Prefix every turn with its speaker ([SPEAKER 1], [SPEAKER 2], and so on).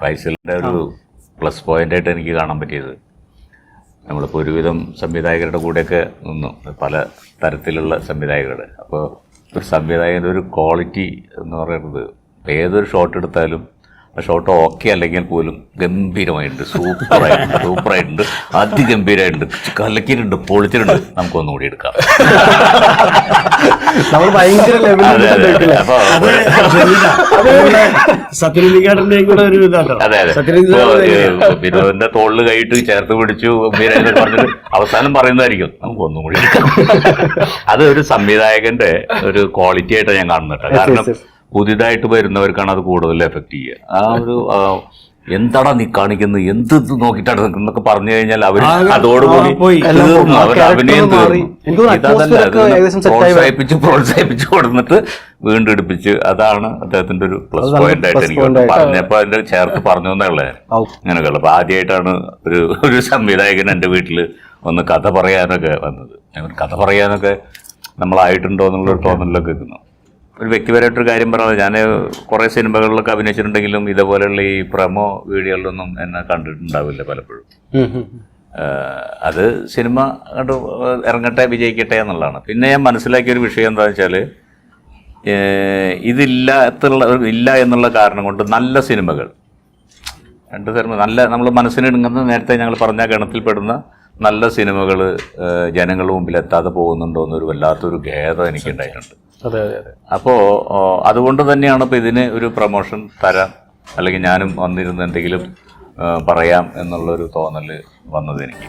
[SPEAKER 1] ഫൈസലിന്റെ ഒരു plus point ആയിട്ട് എനിക്ക് കാണാൻ പറ്റിയത്. നമ്മളിപ്പോൾ ഒരുവിധം സംവിധായകരുടെ കൂടെയൊക്കെ നിന്നു. പല തരത്തിലുള്ള സംവിധായകരുടെ. അപ്പോൾ ഒരു സംവിധായകന്റെ ഒരു ക്വാളിറ്റി എന്ന് പറയുന്നത് ഏതൊരു ഷോട്ട് എടുത്താലും ആ ഷോട്ട് ഓക്കെ അല്ലെങ്കിൽ പോലും ഗംഭീരമായിട്ടുണ്ട്. സൂപ്പറായിട്ടുണ്ട് സൂപ്പറായിട്ടുണ്ട്. അതിഗംഭീരമായിട്ടുണ്ട്. കലക്കിയിട്ടുണ്ട് പൊളിച്ചിട്ടുണ്ട്. നമുക്ക് കൂടി എടുക്കാം.
[SPEAKER 2] നമ്മൾ ഭയങ്കര
[SPEAKER 1] വിനോദിന്റെ തോളിൽ കൈയിട്ട് ചേർത്ത് പിടിച്ചു പറഞ്ഞിട്ട് അവസാനം പറയുന്നതായിരിക്കും. നമുക്ക് ഒന്നും കൂടി എടുക്കാം. അത് ഒരു സംവിധായകന്റെ ഒരു ക്വാളിറ്റി ആയിട്ടാണ് ഞാൻ കാണുന്നത് കാരണം. പുതിയതായിട്ട് വരുന്നവർക്കാണ് അത് കൂടുതൽ എഫക്റ്റ് ചെയ്യുക. ആ ഒരു എന്താടാ നീ കാണിക്കുന്നത് എന്ത് നോക്കിട്ടാണ് നോക്കിയിട്ടാണ് നിൽക്കുന്നതൊക്കെ പറഞ്ഞു കഴിഞ്ഞാൽ അവർ അതോടുകൂടി അഭിനയം. പ്രോത്സാഹിപ്പിച്ച് പ്രോത്സാഹിപ്പിച്ച് കൊടുത്തിട്ട് വീണ്ടും എടുപ്പിച്ച് അതാണ് അദ്ദേഹത്തിന്റെ ഒരു പ്ലസ് പോയിന്റ് ആയിട്ട് എനിക്ക്. പറഞ്ഞപ്പോ അതിന്റെ ചേർത്ത് പറഞ്ഞു എന്നുള്ളത്. അങ്ങനെയൊക്കെയുള്ള അപ്പൊ ആദ്യമായിട്ടാണ് ഒരു ഒരു സംവിധായകൻ എന്റെ വീട്ടിൽ ഒന്ന് കഥ പറയാനൊക്കെ വന്നത്. കഥ പറയാനൊക്കെ നമ്മളായിട്ടുണ്ടോ എന്നുള്ളൊരു തോന്നലിലൊക്കെ നിൽക്കുന്നു. ഒരു വ്യക്തിപരമായിട്ടൊരു കാര്യം പറഞ്ഞത് ഞാൻ കുറേ സിനിമകളിലൊക്കെ അഭിനയിച്ചിട്ടുണ്ടെങ്കിലും ഇതേപോലെയുള്ള ഈ പ്രമോ വീഡിയോകളിലൊന്നും എന്നെ കണ്ടിട്ടുണ്ടാവില്ല പലപ്പോഴും. അത് സിനിമ കണ്ട് ഇറങ്ങട്ടെ വിജയിക്കട്ടെ എന്നുള്ളതാണ്. പിന്നെ ഞാൻ മനസ്സിലാക്കിയ ഒരു വിഷയം എന്താണെന്ന് വെച്ചാൽ ഇതില്ലാത്തുള്ള ഇല്ല എന്നുള്ള കാരണം കൊണ്ട് നല്ല സിനിമകൾ രണ്ട് സിനിമ നല്ല നമ്മൾ മനസ്സിനിടുങ്ങുന്ന നേരത്തെ ഞങ്ങൾ പറഞ്ഞ ഗണത്തിൽപ്പെടുന്ന നല്ല സിനിമകൾ ജനങ്ങളുടെ മുമ്പിൽ എത്താതെ പോകുന്നുണ്ടോ എന്നൊരു വല്ലാത്തൊരു ഖേദം എനിക്കുണ്ടായിട്ടുണ്ട്.
[SPEAKER 2] അതെ അതെ
[SPEAKER 1] അപ്പോൾ അതുകൊണ്ട് തന്നെയാണ് ഇപ്പോൾ ഇതിന് ഒരു പ്രൊമോഷൻ തരാം. അല്ലെങ്കിൽ ഞാനും വന്നിരുന്ന് എന്തെങ്കിലും പറയാം എന്നുള്ളൊരു തോന്നൽ വന്നത് എനിക്ക്.